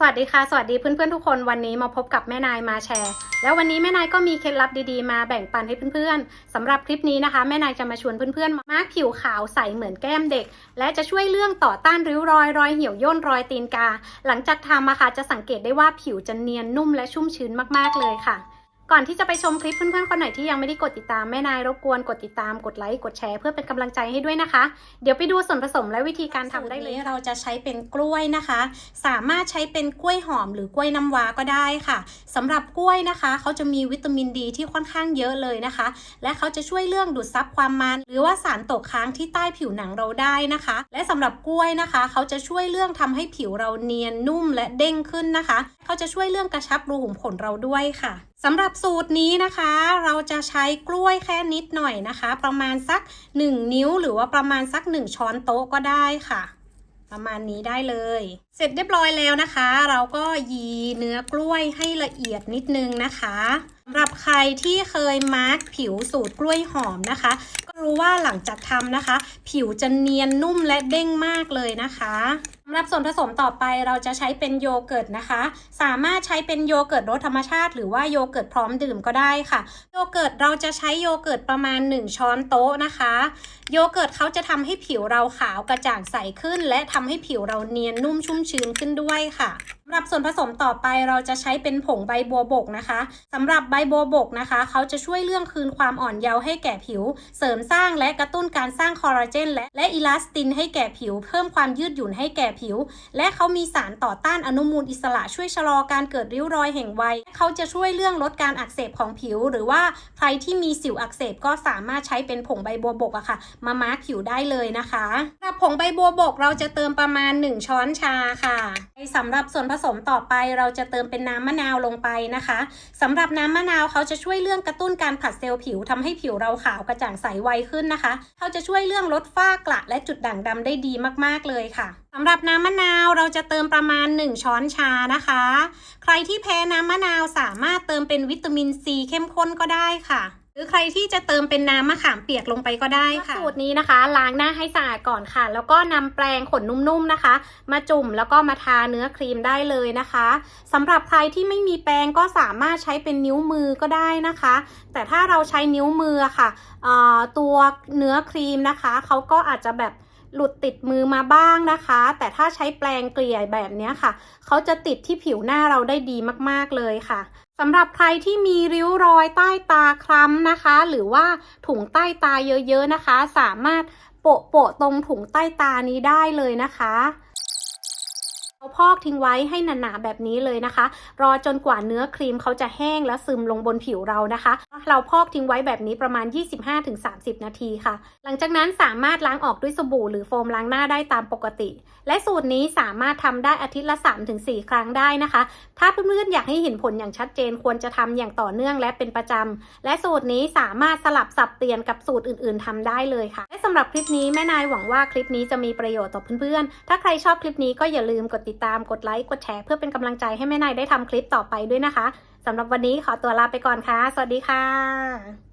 สวัสดีค่ะ สวัสดีเพื่อนๆทุกคนวันนี้มาพบกับแม่นายมาแชร์ แล้ววันนี้แม่นายก็มีเคล็ดลับดีๆ มาแบ่งปันให้เพื่อนๆสำหรับคลิปนี้นะคะ แม่นายจะมาชวนเพื่อนๆมาร์กผิวขาวใสเหมือนแก้มเด็ก และจะช่วยเรื่องต่อต้านริ้วรอยรอยเหี่ยวย่นรอยตีนกา หลังจากทำอะค่ะจะสังเกตได้ว่าผิวจะเนียนนุ่มและชุ่มชื้นมากๆเลยค่ะ ก่อนที่จะไปชมคลิปเพื่อนๆคนไหนที่ยังไม่ได้กดติดตามแม่นายรบกวนกดติดตามกดไลค์กดแชร์เพื่อเป็นกำลังใจให้ด้วยนะคะ เดี๋ยวไปดูส่วนผสมและวิธีการทำได้เลยเราจะใช้เป็นกล้วยนะคะ สามารถใช้เป็นกล้วยหอมหรือกล้วยน้ำว้าก็ได้ค่ะสำหรับกล้วยนะคะเขาจะมีวิตามินดีที่ค่อนข้างเยอะเลยนะคะ และเขาจะช่วยเรื่องดูดซับความมัน หรือว่าสารตกค้างที่ใต้ผิวหนังเราได้นะคะ และสำหรับกล้วยนะคะ เขาจะช่วยเรื่องทำให้ผิวเราเนียนนุ่มและเด้งขึ้นนะคะ เขาจะช่วยเรื่องกระชับรูขุมขนเราด้วยค่ะสำหรับสูตรนี้นะคะ เราจะใช้กล้วยแค่นิดหน่อยนะคะ ประมาณสัก 1 นิ้ว หรือว่าประมาณสัก 1 ช้อนโต๊ะก็ได้ค่ะ ประมาณนี้ได้เลย เสร็จเรียบร้อยแล้วนะคะ เราก็ยีเนื้อกล้วยให้ละเอียดนิดนึงนะคะสำหรับใครที่เคยมาร์กผิวสูตรกล้วยหอมนะคะ ก็รู้ว่าหลังจากทำนะคะ ผิวจะเนียนนุ่มและเด้งมากเลยนะคะ สำหรับส่วนผสมต่อไปเราจะใช้เป็นโยเกิร์ตนะคะ สามารถใช้เป็นโยเกิร์ตรสธรรมชาติ หรือว่าโยเกิร์ตพร้อมดื่มก็ได้ค่ะ โยเกิร์ตเราจะใช้โยเกิร์ตประมาณ 1 ช้อนโต๊ะนะคะ โยเกิร์ตเขาจะทำให้ผิวเราขาวกระจ่างใสขึ้น และทำให้ผิวเราเนียนนุ่มชุ่มชื้นขึ้นด้วยค่ะสำหรับส่วนผสมต่อไปเราจะใช้เป็นผงใบบัวบกนะคะสำหรับใบบัวบกนะคะ เขาจะช่วยเรื่องคืนความอ่อนเยาว์ให้แก่ผิว เสริมสร้างและกระตุ้นการสร้างคอลลาเจนและและอิลาสตินให้แก่ผิว เพิ่มความยืดหยุ่นให้แก่ผิว และเขามีสารต่อต้านอนุมูลอิสระช่วยชะลอการเกิดริ้วรอยแห่งวัยเขาจะช่วยเรื่องลดการอักเสบของผิว หรือว่าใครที่มีสิวอักเสบก็สามารถใช้เป็นผงใบบัวบกอะค่ะ มามาร์กผิวได้เลยนะคะสำหรับผงใบบัวบกเราจะเติมประมาณ 1 ช้อนชาค่ะสำหรับส่วนผสมต่อไปเราจะเติมเป็นน้ำมะนาวลงไปนะคะสำหรับน้ำมะนาวเขาจะช่วยเรื่องกระตุ้นการผัดเซลล์ผิวทำให้ผิวเราขาวกระจ่างใสไวขึ้นนะคะ เขาจะช่วยเรื่องลดฝ้ากระและจุดด่างดำได้ดีมากๆเลยค่ะสำหรับน้ำมะนาวเราจะเติมประมาณ 1 ช้อนชานะคะ ใครที่แพ้น้ำมะนาวสามารถเติมเป็นวิตามินซีเข้มข้นก็ได้ค่ะ หรือใครที่จะเติมเป็นน้ำมะขามเปียกลงไปก็ได้ค่ะสูตรนี้นะคะ ล้างหน้าให้สะอาดก่อนค่ะ แล้วก็นำแปรงขนนุ่มๆนะคะ มาจุ่มแล้วก็มาทาเนื้อครีมได้เลยนะคะสำหรับใครที่ไม่มีแปรงก็สามารถใช้เป็นนิ้วมือก็ได้นะคะ แต่ถ้าเราใช้นิ้วมือค่ะตัวเนื้อครีมนะคะเขาก็อาจจะแบบ หลุดติดมือมาบ้างนะคะ แต่ถ้าใช้แปรงเกลี่ยแบบนี้ค่ะ เขาจะติดที่ผิวหน้าเราได้ดีมากๆเลยค่ะสำหรับใครที่มีริ้วรอยใต้ตาคล้ำนะคะ หรือว่าถุงใต้ตาเยอะๆนะคะ สามารถโปะโปะตรงถุงใต้ตานี้ได้เลยนะคะเราพอกทิ้งไว้ให้หนาๆแบบนี้เลยนะคะ รอจนกว่าเนื้อครีมเขาจะแห้งและซึมลงบนผิวเรานะคะ เราพอกทิ้งไว้แบบนี้ประมาณ 25-30 นาทีค่ะ หลังจากนั้นสามารถล้างออกด้วยสบู่หรือโฟมล้างหน้าได้ตามปกติ และสูตรนี้สามารถทำได้อาทิตย์ละ 3-4 ครั้งได้นะคะ ถ้าเพื่อนๆอยากให้เห็นผลอย่างชัดเจนควรจะทำอย่างต่อเนื่องและเป็นประจำและสูตรนี้สามารถสลับสับเปลี่ยนกับสูตรอื่น ๆทำได้เลยค่ะ และสำหรับคลิปนี้แม่นายหวังว่าคลิปนี้จะมีประโยชน์ต่อเพื่อนๆ ถ้าใครชอบคลิปนี้ก็อย่าลืมกดติดตามกดไลค์กดแชร์เพื่อเป็นกำลังใจให้แม่นายได้ทำคลิปต่อไปด้วยนะคะ สำหรับวันนี้ขอตัวลาไปก่อนค่ะ สวัสดีค่ะ